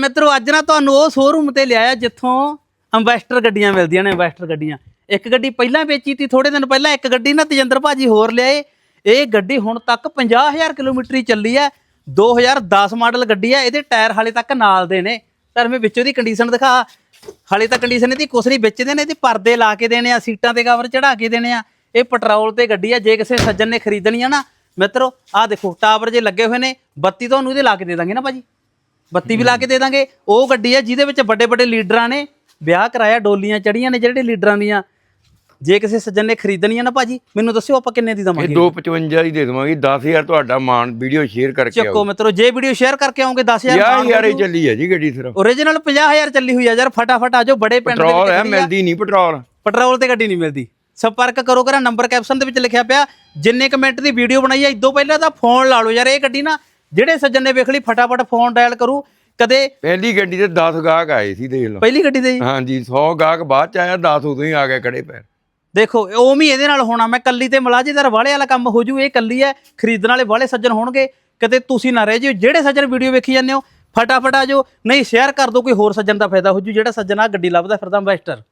ਮਿੱਤਰੋ, ਅੱਜ ਨਾ ਤੁਹਾਨੂੰ ਉਹ ਸ਼ੋਰੂਮ ਤੇ ਲਿਆਇਆ ਜਿੱਥੋਂ ਅੰਬੈਸਟਰ ਗੱਡੀਆਂ ਮਿਲਦੀਆਂ ਨੇ ਅੰਬੈਸਟਰ ਗੱਡੀਆਂ। ਇੱਕ ਗੱਡੀ ਪਹਿਲਾਂ ਵੇਚੀ ਤੀ ਥੋੜੇ ਦਿਨ ਪਹਿਲਾਂ ਇੱਕ ਗੱਡੀ ਨਾ ਤੇਜਿੰਦਰ ਭਾਜੀ ਹੋਰ ਲਿਆਏ। ਇਹ ਗੱਡੀ ਹੁਣ ਤੱਕ 50000 ਕਿਲੋਮੀਟਰ ਹੀ। ਚੱਲੀ ਹੈ 2010 ਮਾਡਲ ਗੱਡੀ ਹੈ, ਇਹਦੇ ਟਾਇਰ ਹਾਲੇ ਤੱਕ ਨਾਲ ਦੇ ਨੇ। ਪਰ ਮੈਂ ਵਿੱਚੋਂ ਦੀ ਕੰਡੀਸ਼ਨ ਦਿਖਾ। ਹਾਲੇ ਤਾਂ ਕੰਡੀਸ਼ਨ ਇਹਦੀ ਕੁਛ ਨਹੀਂ ਵੇਚਦੇ ਨੇ, ਇਹਦੇ ਪਰਦੇ ਲਾ ਕੇ ਦੇਣੇ ਆ, ਸੀਟਾਂ ਤੇ ਕਵਰ ਚੜਾ ਕੇ ਦੇਣੇ ਆ। ਇਹ ਪੈਟਰੋਲ ਤੇ ਗੱਡੀ ਆ ਜੇ ਕਿਸੇ ਸੱਜਣ ਨੇ ਖਰੀਦਣੀ ਆ ਨਾ। ਮਿੱਤਰੋ, ਆਹ ਦੇਖੋ ਟਾਵਰ ਜੇ ਲੱਗੇ ਹੋਏ ਨੇ, ਬੱਤੀ ਤੁਹਾਨੂੰ ਇਹਦੇ ਲਾ ਕੇ ਦੇ ਦਾਂਗੇ ਨਾ ਭਾਜੀ। ਬੱਤੀ ਵੀ ਲਾ ਕੇ ਦੇ ਦਾਂਗੇ। ਉਹ ਗੱਡੀ ਆ ਜਿਹਦੇ ਵਿੱਚ ਵੱਡੇ ਵੱਡੇ ਲੀਡਰਾਂ ਨੇ ਵਿਆਹ ਕਰਾਇਆ ਡੋਲੀਆਂ ਚੜੀਆਂ ਨੇ ਜਿਹੜੇ ਲੀਡਰਾਂ ਦੀਆਂ। ਜੇ ਕਿਸੇ ਸੱਜਣ ਨੇ ਖਰੀਦਣੀ ਆ ਨਾ ਭਾਜੀ ਮੈਨੂੰ ਦੱਸਿਓ ਆਪਾਂ ਕਿੰਨੇ ਦੀ ਇਹ ਦਵਾਂਗੇ 255 ਹੀ ਦੇ ਦਵਾਂਗੀ 10000 ਤੁਹਾਡਾ ਮਾਨ ਵੀਡੀਓ ਸ਼ੇਅਰ ਕਰਕੇ ਚੱਕੋ ਮਿੱਤਰੋ ਜੇ ਵੀਡੀਓ ਸ਼ੇਅਰ ਕਰਕੇ ਆਉਂਗੇ 10000 ਯਾਰ ਯਾਰ ਇਹ ਚੱਲੀ ਹੈ ਜੀ ਗੱਡੀ ਸਿਰਫ। ਓਰੀਜਨਲ 50000 ਚੱਲੀ ਹੋਈ ਆ ਯਾਰ ਫਟਾਫਟ ਆ ਜਾਓ ਬੜੇ ਪਿੰਡ ਦੇ ਪੈਟਰੋਲ ਹੈ। ਮਿਲਦੀ ਨਹੀਂ ਪੈਟਰੋਲ। ਪੈਟਰੋਲ ਤੇ ਗੱਡੀ ਨਹੀਂ ਮਿਲਦੀ। ਸੰਪਰਕ ਕਰੋ ਕਰਾ ਨੰਬਰ ਕੈਪਸ਼ਨ ਦੇ ਵਿੱਚ ਲਿਖਿਆ ਪਿਆ। ਜਿੰਨੇ ਕਮੈਂਟ ਦੀ ਵੀਡੀਓ ਬਣਾਈ ਆ ਇਦੋਂ ਪਹਿਲਾਂ ਤਾਂ ਫੋਨ ਲਾ ਲਓ ਯਾਰ ਇਹ ਗੱਡੀ ਨਾ ਜਿਹੜੇ ਸੱਜਣ ਨੇ ਵੇਖ ਲਈ ਫਟਾਫਟ ਫੋਨ ਡਾਇਲ ਕਰੂ। ਕਦੇ ਪਹਿਲੀ ਗੱਡੀ ਤੇ 10 ਗਾਹਕ ਆਏ ਸੀ ਦੇਖ ਲਓ। ਪਹਿਲੀ ਗੱਡੀ ਦੇ ਹਾਂਜੀ 100 ਗਾਹਕ ਬਾਅਦ ਚ ਆਇਆ 10 ਉਦੋਂ ਹੀ ਆ ਗਏ ਖੜੇ ਪੈਰ। ਦੇਖੋ ਉਵੇਂ ਹੀ ਇਹਦੇ ਨਾਲ ਹੋਣਾ ਮੈਂ ਕੱਲੀ ਤੇ ਮਲਾਜੇਦਾਰ ਵਾਲੇ ਵਾਲਾ ਕੰਮ ਹੋ ਜੂ ਇਹ ਕੱਲੀ ਹੈ ਖਰੀਦਣ ਵਾਲੇ ਵਾਲੇ ਸੱਜਣ ਹੋਣਗੇ। ਕਦੇ ਤੁਸੀਂ ਨਾ ਰਹਿ ਜਿਓ ਜਿਹੜੇ ਸੱਜਣ ਵੀਡੀਓ ਵੇਖੀ ਜਾਂਦੇ ਹੋ ਫਟਾਫਟ ਆ ਜਾਓ ਨਹੀਂ ਸ਼ੇਅਰ ਕਰ ਦਿਓ ਕੋਈ ਹੋਰ ਸੱਜਣ ਦਾ ਫਾਇਦਾ ਹੋ ਜੂ ਜਿਹੜਾ ਸੱਜਣ ਆ ਗੱਡੀ ਲੱਭਦਾ ਫਿਰਦਾ ਇਨਵੈਸਟਰ